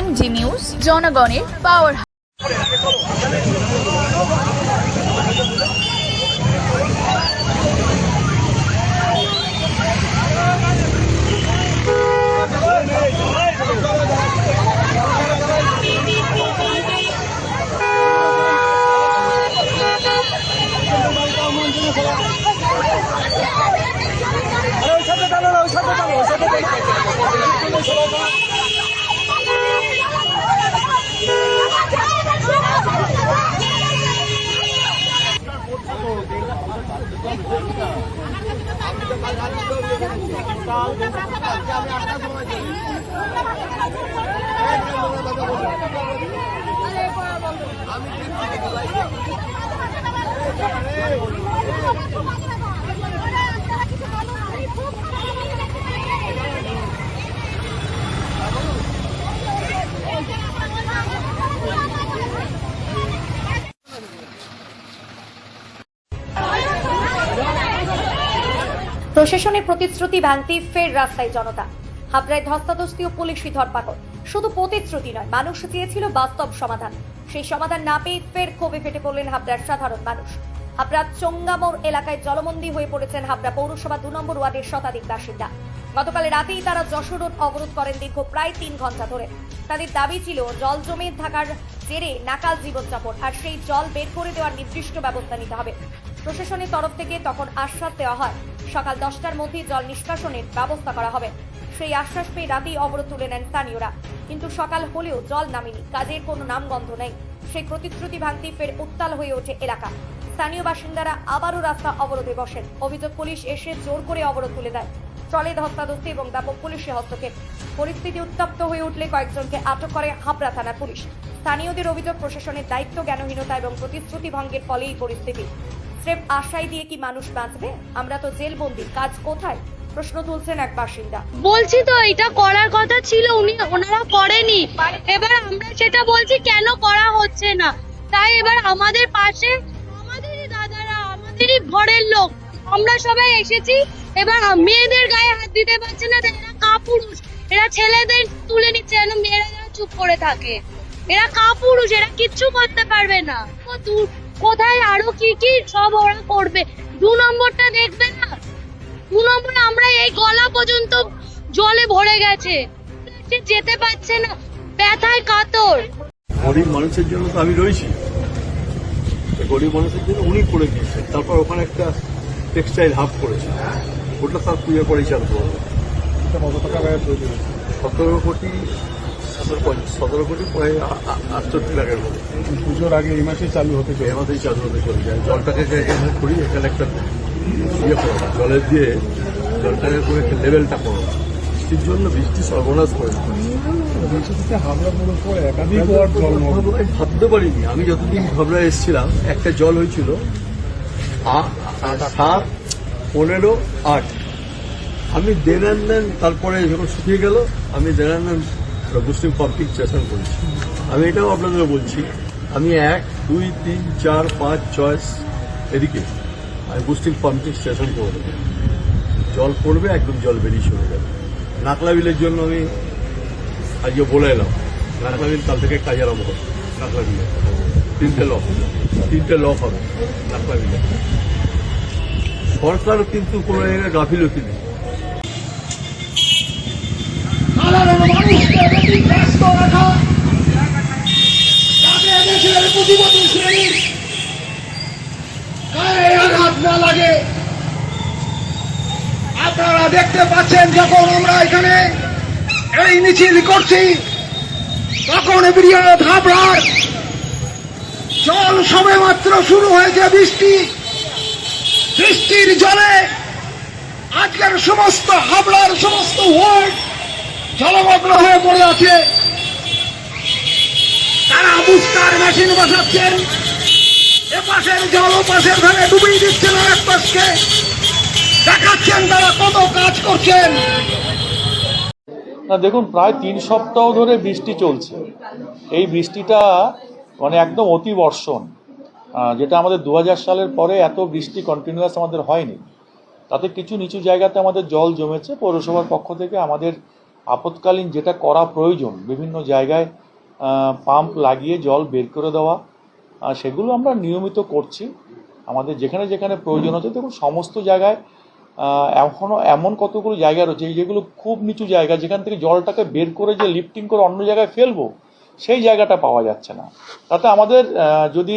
MG news জনগণের পাওয়ার আমি প্রশাসনের প্রতিশ্রুতি ভাঙতে ফের রাস্তায় জনতা। হাবড়ায় ধস্তাধস্তি ও পুলিশি ধরপাকড়। শুধু প্রতিশ্রুতি নয়, মানুষ চেয়েছিল বাস্তব সমাধান। সেই সমাধান না পেয়ে ফের ক্ষোভে ফেটে পড়লেন হাবড়ার সাধারণ মানুষ। হাবড়ার চঙ্গামোড় এলাকায় জলমন্দি হয়ে পড়েছেন হাবড়া পৌরসভা দু নম্বর ওয়ার্ডের শতাধিক বাসিন্দা। গতকাল রাতেই তারা যশোর রোড অবরোধ করেন দীর্ঘ প্রায় তিন ঘণ্টা ধরে। তাদের দাবি ছিল, জল জমে থাকার জেরে নাকাল জীবনযাপন আর সেই জল বের করে দেওয়ার নির্দিষ্ট ব্যবস্থা নিতে হবে। প্রশাসনের তরফ থেকে তখন আশ্বাস দেওয়া হয়। সকাল দশটার মধ্যেই জল নিষ্কাশনের ব্যবস্থা করা হবে। সেই আশ্বাস পেয়ে রাতেই অবরোধ তুলে নেন স্থানীয়রা। কিন্তু সকাল হলেও জল নামেনি, কাজের কোনো নামগন্ধ নেই। সেই প্রতিশ্রুতি ভাঙতেই ফের উত্তাল হয়ে ওঠে এলাকা। স্থানীয় বাসিন্দারা আবারও রাস্তা অবরোধে বসেন। অভিযোগ পুলিশ এসে জোর করে অবরোধ তুলে দেয়। চলে ধস্তাধস্তি এবং ব্যাপক পুলিশের হস্তক্ষেপ। পরিস্থিতি উত্তপ্ত হয়ে উঠলে কয়েকজনকে আটক করে হাবড়া থানার পুলিশ। স্থানীয়দের অভিযোগ প্রশাসনের দায়িত্ব জ্ঞানহীনতা এবং প্রতিশ্রুতি ভঙ্গের ফলে এই পরিস্থিতি। স্রেফ আশায় দিয়ে কি মানুষ বাঁচবে? আমরা তো জেলবন্দি কাজ কোথায়? প্রশ্ন তুলছেন এক বাসিন্দা। বলছি তো এটা করার কথা ছিল উনি ওনারা করেনি। এবার আমরা সেটা বলছি কেন করা হচ্ছে না? তাই এবার আমাদের পাশে আমাদেরই দাদারা আমাদেরই ঘরের লোক। আমরা সবাই এসেছি এবার মেয়েদের গায়ে হাত দিতে পারছে না এরা কাপুরুষ। এরা ছেলেদের তুলে নিচ্ছে যেন মেয়েরা যেন চুপ করে থাকে। এরা কাপুরুষ এরা কিচ্ছু করতে পারবে না। কোথায় আরও কি কি সব ওরা করবে? দু নম্বরটা দেখবে না? দু নম্বর আমরা এই গলা পর্যন্ত জলে ভরে গেছে। যেতে পারছে না। ব্যথায় কাতর। গরিব মানুষের জন্য তো আমি রয়েছি। গরিব মানুষের জন্য উনি করে দিয়েছেন। তারপর ওখানে একটা টেক্সটাইল হাব করেছে। ওটা তার পুজো করেই চালু হবে সতেরো কোটি সতেরো পঞ্চ- সতেরো কোটি আটষট্টি লাখের মতো। পুজোর আগে এই মাসেই চালু হতে চলে এমাতেই চালু হতে চলে যায় জলটাকে এখানে করি এখানে একটা ইয়ে করো জলের দিয়ে জলটাকে করে লেভেলটা করো বৃষ্টির জন্য বৃষ্টি সর্বনাশ করে জল ভাবতে পারিনি আমি যতদিন ঘবরা এসেছিলাম একটা জল হয়েছিল আ- আ- সাত পনেরো আট। আমি দেন দেন তারপরে যখন শুকিয়ে গেল আমি then and then Muslim pumping station করেছি আমি এটাও আপনাদের বলছি, আমি এক, দুই, তিন, চার, পাঁচ, ছয়, এদিকে আমি বুস্টিং পাম্পিং স্টেশন করে দেবো জল পড়বে, একদম জল বেরিয়ে চলে যাবে। নাকলা বিলের জন্য আমি আজকে বলে এলাম, নাকলা বিল কাল থেকে কাজ আরম্ভ হবে, নাকলা বিলে। তিনটে লক তিনটে লক হবে নাকলা বিলে। সরকার কিন্তু কোনো জায়গায় গাফিলতি নেই। না লাগে আপনারা দেখতে পাচ্ছেন যখন আমরা এখানে এই মিছিল করছি, তখন বৃহৎ হাবড়ার জল সবে মাত্র শুরু হয়েছে বৃষ্টি। বৃষ্টির জলে আজকের সমস্ত হাবড়ার সমস্ত ওয়ার্ড জলমগ্ন হয়ে পড়ে আছে। তারা বুস্টার মেশিন বসাচ্ছেন। এপাশের জল, ওপাশের ধারে ডুবিয়ে দিচ্ছেন এক পাশকে। দেখাচ্ছেন তারা কত কাজ করছেন। না, দেখুন, প্রায় তিন সপ্তাহ ধরে বৃষ্টি চলছে। এই বৃষ্টিটা মানে একদম অতি বর্ষণ। যেটা আমাদের দু হাজার সালের পরে এত বৃষ্টি কন্টিনিউয়াস আমাদের হয়নি। তাতে কিছু নিচু জায়গাতে আমাদের জল জমেছে। পৌরসভার পক্ষ থেকে আমাদের আপৎকালীন যেটা করা প্রয়োজন, বিভিন্ন জায়গায় পাম্প লাগিয়ে জল বের করে দেওয়া সেগুলো আমরা নিয়মিত করছি। আমাদের যেখানে যেখানে প্রয়োজন হচ্ছে দেখুন, সমস্ত জায়গায় এখনও এমন কতগুলো জায়গা রয়েছে যেগুলো খুব নিচু জায়গা, যেখান থেকে জলটাকে বের করে যে লিফটিং করে অন্য জায়গায় ফেলব, সেই জায়গাটা পাওয়া যাচ্ছে না। তাতে আমাদের যদি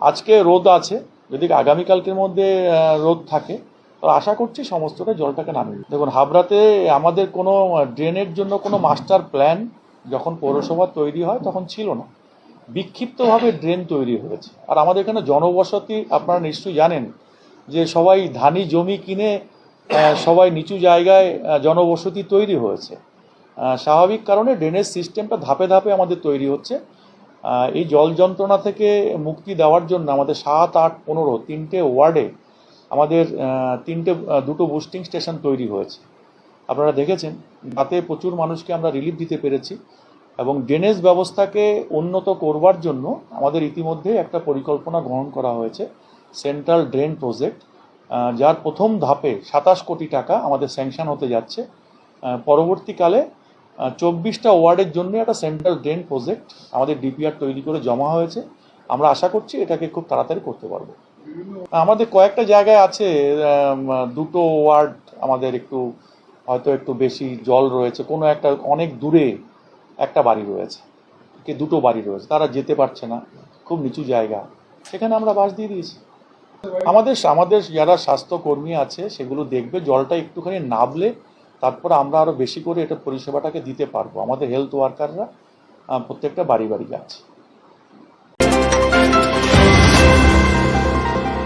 আজকে রোদ আছে, যদি আগামীকালকের মধ্যে রোদ থাকে তো আশা করছি সমস্তটা জলটাকে নামিয়ে। দেখুন, হাবড়াতে আমাদের কোনো ড্রেনের জন্য কোনো মাস্টার প্ল্যান যখন পৌরসভা তৈরি হয় তখন ছিল না। বিক্ষিপ্তভাবে ড্রেন তৈরি হয়েছে। আর আমাদের এখানে জনবসতি আপনারা নিশ্চয়ই জানেন যে সবাই ধানি জমি কিনে সবাই নিচু জায়গায় জনবসতি তৈরি হয়েছে। স্বাভাবিক কারণে ড্রেনেজ সিস্টেমটা ধাপে ধাপে আমাদের তৈরি হচ্ছে। এই জল যন্ত্রণা থেকে মুক্তি দেওয়ার জন্য আমাদের সাত, আট, পনেরো তিনটে ওয়ার্ডে আমাদের তিনটে দুটো বুস্টিং স্টেশন তৈরি হয়েছে। আপনারা দেখেছেন তাতে প্রচুর মানুষকে আমরা রিলিফ দিতে পেরেছি এবং ড্রেনেজ ব্যবস্থাকে উন্নত করবার জন্য আমাদের ইতিমধ্যে একটা পরিকল্পনা গ্রহণ করা হয়েছে সেন্ট্রাল ড্রেন প্রজেক্ট যার প্রথম ধাপে সাতাশ কোটি টাকা আমাদের স্যাংশন হতে যাচ্ছে। পরবর্তীকালে চব্বিশটা ওয়ার্ডের জন্য একটা সেন্ট্রাল ড্রেন প্রজেক্ট আমাদের ডিপিআর তৈরি করে জমা হয়েছে। আমরা আশা করছি এটাকে খুব তাড়াতাড়ি করতে পারব। আমাদের কয়েকটা জায়গায় আছে দুটো ওয়ার্ড আমাদের একটু, হয়তো একটু বেশি জল রয়েছে। কোনো একটা অনেক দূরে একটা বাড়ি রয়েছে, কে দুটো বাড়ি রয়েছে। তারা যেতে পারছে না, খুব নিচু জায়গা। সেখানে আমরা বাস দিয়ে দিয়েছি। আমাদের আমাদের যারা স্বাস্থ্যকর্মী আছে, সেগুলো দেখবে, জলটা একটুখানি নাবলে তারপর আমরা আরও বেশি করে এটা পরিষেবাটাকে দিতে পারব। আমাদের হেলথ ওয়ার্কাররা প্রত্যেকটা বাড়ি বাড়ি যাচ্ছে।